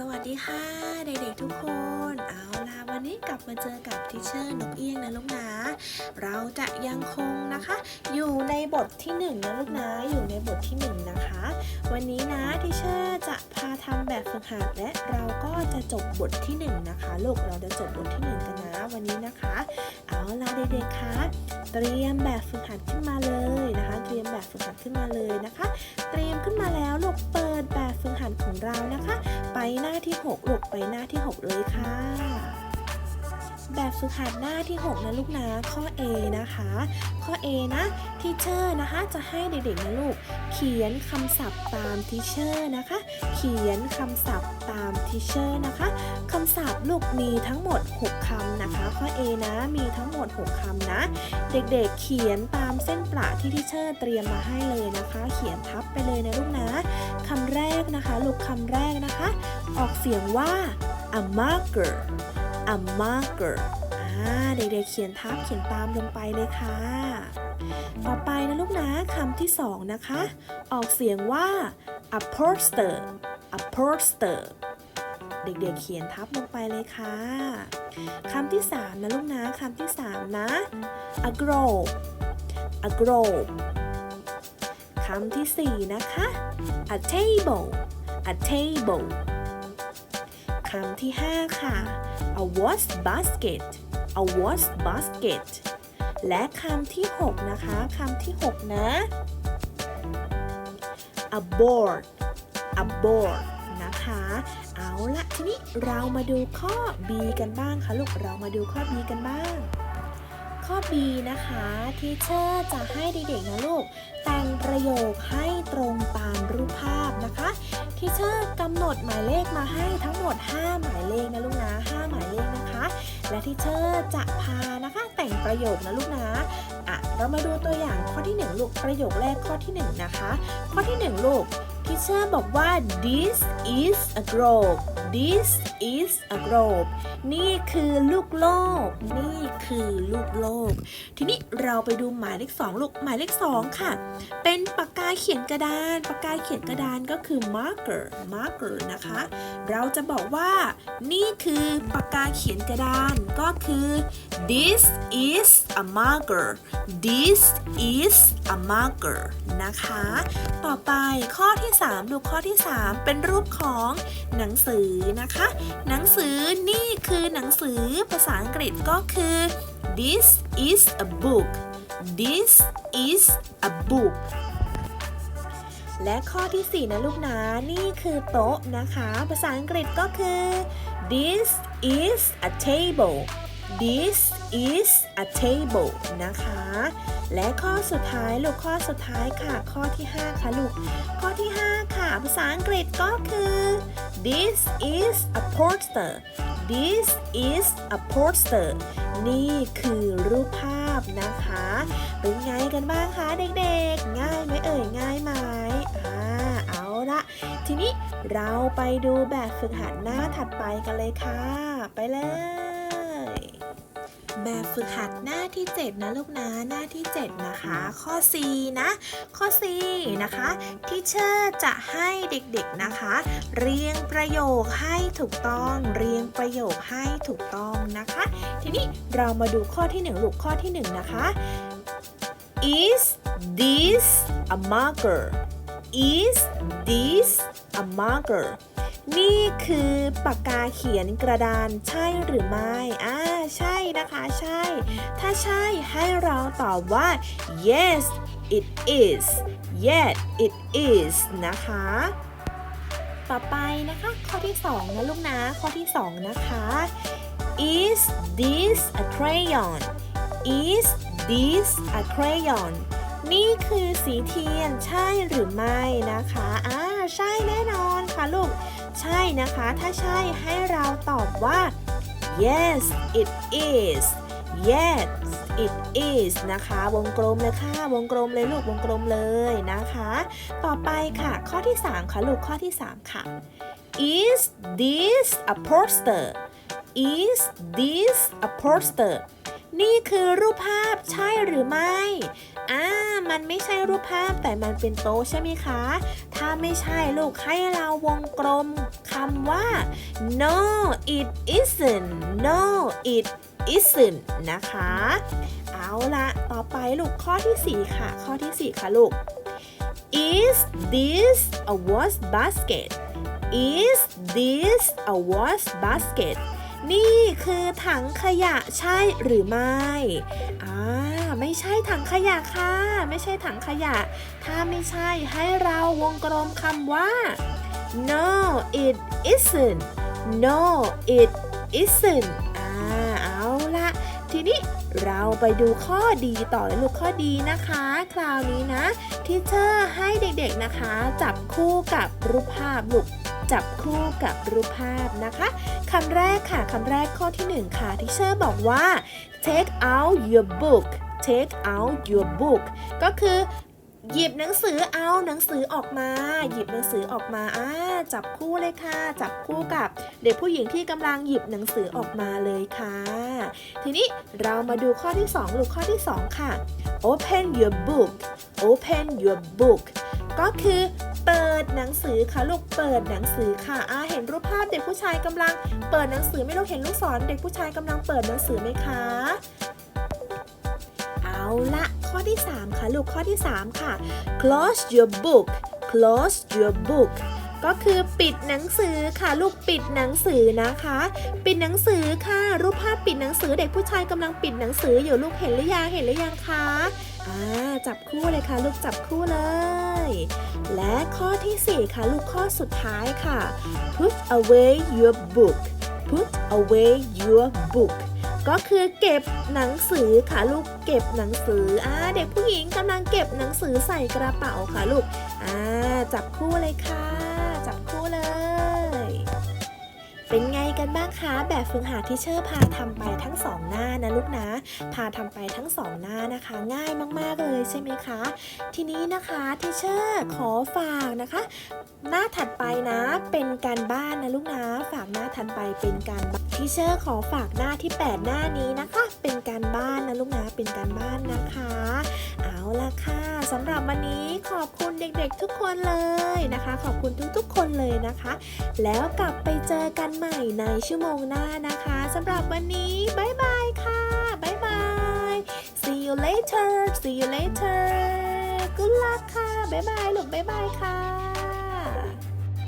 สวัสดีค่ะ เด็กๆทุกคน เอาล่ะวันนี้กลับมาเจอกับทิเชอร์นกเอี้ยงนะลูกนะเราจะยังคงนะคะ อยู่ในบทที่หนึ่งนะลูกนะอยู่ในบทที่หนึ่งนะคะ วันนี้นะทิเชอร์จะพาทำแบบฝึกหัดและเราก็จะจบบทที่หนึ่งนะคะลูกเราจะจบบทที่หนึ่งกันนะวันนี้นะคะ เอาล่ะเด็กๆคะเตรียมแบบฝึกหัดขึ้นมาเลยนะคะ เตรียมแบบฝึกหัดขึ้นมาเลยนะคะ เตรียมขึ้นมาแล้วลูกเปิดแบบ ฝึกหัดของเรานะคะ ไปหน้าที่ 6 ลูกไปหน้าที่ 6 เลยค่ะ แบบฝึกหัดหน้าที่ 6 นะลูกนะ ข้อ A นะคะ ข้อ A นะทีเชอร์นะคะจะให้เด็กๆนะลูก เขียนคำศัพท์ตามทีเชอร์นะคะ เขียนคำศัพท์ตามทีเชอร์นะคะคำศัพท์ลูกมีทั้งหมด 6คำนะคะ ข้อ A นะมีทั้งหมด 6คำนะ เด็กๆเขียนตามเส้นประที่ทีเชอร์เตรียมมาให้เลยนะคะ เขียนทับไปเลยนะลูกนะ คำแรกนะคะ ลูกคำแรกนะคะ ออกเสียงว่า a marker a marker อ่าเด็กๆเขียนทับเขียนตามลงไปเลยค่ะ ต่อไปนะลูกนะคำที่สองนะคะ ออกเสียงว่า a poster a poster เด็กๆเขียนทับลงไปเลยค่ะคำที่สามนะลูกนะคำที่สามนะ a globe a globe คำที่สี่นะคะ a table a table คำที่ห้าค่ะ a wash basket a wash basket และคำที่ 6 นะคะคำที่ 6 นะ a board a board นะคะ เอาละทีนี้เรามาดูข้อ B กันบ้างค่ะลูก เรามาดูข้อ B กันบ้าง ข้อ B นะคะทีเชอร์จะให้เด็กๆนะลูก แต่งประโยคให้ตรงตามรูปภาพนะคะทีเชอร์กำหนดหมายเลขมาให้ทั้งหมด 5 หมายเลขนะลูกนะ5หมายเลขนะคะ และทีเชอร์จะพานะคะแต่งประโยคนะลูกนะอะเรามาดูตัวอย่างข้อที่ 1 ลูกประโยคแรกข้อที่ 1 นะคะ ข้อที่ 1 ลูกทีเชอร์บอกว่า this is a globe this is a globe นี่คือลูกโลก นี่คือลูกโลก ทีนี้เราไปดูหมายเลข2ลูก หมายเลข2ค่ะ เป็นปากกาเขียนกระดาน ปากกาเขียนกระดานก็คือ marker marker นะคะ เราจะบอกว่า นี่คือปากกาเขียนกระดานก็คือ this is a marker this is a marker นะคะ ต่อไปข้อที่ 3 ดูข้อที่ 3 เป็นรูปของหนังสืออนะคะ หนังสือนี่คือหนังสือภาษาอังกฤษก็คือ this is a book this is a book และข้อที่ 4 นะลูกนะนี่คือโต๊ะนะคะ ภาษาอังกฤษก็คือ this is a table this is a table นะคะ และข้อสุดท้ายลูกข้อสุดท้ายค่ะ ข้อที่ 5 ค่ะลูก ข้อที่ 5 ค่ะ ภาษาอังกฤษก็คือ this is a poster this is a poster นี่คือรูปภาพนะคะ เป็นไงกันบ้างคะเด็กๆ ง่ายไหมเอ่ยง่ายไหมอ่าเอาละทีนี้เราไปดูแบบฝึกหัดหน้าถัดไปกันเลยค่ะ ไปเลย แบบฝึกหัดหน้าที่ 7 นะลูกนะหน้าที่ 7 นะคะ ข้อ C นะ ข้อ C นะคะที่เชอร์จะให้เด็กๆนะคะ เรียงประโยคให้ถูกต้อง เรียงประโยคให้ถูกต้องนะคะ ทีนี้เรามาดูข้อที่1ลูกข้อที่ 1 นะคะ is this a marker is this a marker นี่คือปากกาเขียนกระดานใช่หรือไม่อ่า นะคะใช่ ถ้าใช่ให้เราตอบว่า yes it is yes it is นะคะ ต่อไปนะคะ ข้อที่ 2 นะลูกนะ ข้อที่ 2 นะคะ is this a crayon is this a crayon นี่คือสีเทียนใช่หรือไม่นะคะอ่าใช่แน่นอนค่ะลูก ใช่นะคะ ถ้าใช่ให้เราตอบว่า yes it is yes it is นะคะ วงกลมเลยค่ะ วงกลมเลยลูก วงกลมเลยนะคะ ต่อไปค่ะ ข้อที่ 3 ค่ะ ลูก ข้อที่ 3 ค่ะ is this a poster is this a poster นี่คือรูปภาพใช่หรือไม่อ่ามันไม่ใช่รูปภาพแต่มันเป็นโต๊ะใช่ไหมคะ ถ้าไม่ใช่ลูกให้เราวงกลมคำว่า no it isn't no it isn't นะคะ เอาละต่อไปลูกข้อที่ 4 ค่ะ ข้อที่ 4 ค่ะลูก is this a wash basket is this a wash basket นี่คือถังขยะใช่หรือไม่ อ่า ไม่ใช่ถังขยะค่ะ ไม่ใช่ถังขยะ ถ้าไม่ใช่ให้เราวงกลมคำว่า no it isn't no it isn't อ่า เอาละทีนี้เราไปดูข้อดีต่อเลยลูกข้อดีนะคะ คราวนี้นะที่เชอร์ให้เด็กๆนะคะ จับคู่กับรูปภาพลูก จับคู่กับรูปภาพนะคะคำแรกค่ะคำแรกข้อที่หนึ่งค่ะที่เชอร์บอกว่า take out your book take out your book ก็คือหยิบหนังสือเอาหนังสือออกมา หยิบหนังสือออกมาอ่าจับคู่เลยค่ะ จับคู่กับเด็กผู้หญิงที่กำลังหยิบหนังสือออกมาเลยค่ะ ทีนี้เรามาดูข้อที่2ลูกข้อที่ 2 ค่ะ open your book open your book ก็คือเปิดหนังสือค่ะลูกเปิดหนังสือค่ะอาเห็นรูปภาพเด็กผู้ชายกำลัง เปิดหนังสือไม่ลูกเห็นลูกศรเด็กผู้ชายกำลังเปิดหนังสือไหมคะ เอาละข้อที่ 3 ค่ะลูกข้อที่ 3 ค่ะ close your book close your book ก็คือปิดหนังสือค่ะ ลูกปิดหนังสือนะคะ ปิดหนังสือค่ะ รูปภาพปิดหนังสือเด็กผู้ชายกำลังปิดหนังสืออยู่ลูกเห็นหรือยังเห็นหรือยังคะอ่าจับคู่เลยค่ะ ลูกจับคู่เลย และข้อทีสี่ 4 ค่ะ ลูกข้อสุดท้ายค่ะ put away your book put away your book ก็คือเก็บหนังสือค่ะลูกเก็บหนังสืออ่าเด็กผู้หญิงกำลังเก็บหนังสือใส่กระเป๋าค่ะลูกอ่าจับคู่เลยค่ะ กันบ้างคะ แบบฝึกหัดที่เชอร์พาทำไปทั้งสองหน้านะลูกนะ พาทำไปทั้งสองหน้านะคะ ง่ายมากๆเลยใช่ไหมคะ ทีนี้นะคะที่เชอร์ขอฝากนะคะ หน้าถัดไปนะเป็นการบ้านนะลูกนะ ฝากหน้าถัดไปเป็นการที่เชอร์ขอฝากหน้าที่ 8 หน้านี้นะคะ เป็นการบ้านนะลูกนะเป็นการบ้านนะคะ เอาละค่ะสำหรับวันนี้ขอบคุณเด็กๆทุกคนเลยนะคะ ขอบคุณทุกๆคนเลยนะคะ แล้วกลับไปเจอกันใหม่ในชั่วโมงหน้านะคะสำหรับวันนี้บายบายค่ะบายบาย see you later see you later good luck ค่ะบายบายลูกบายบายค่ะ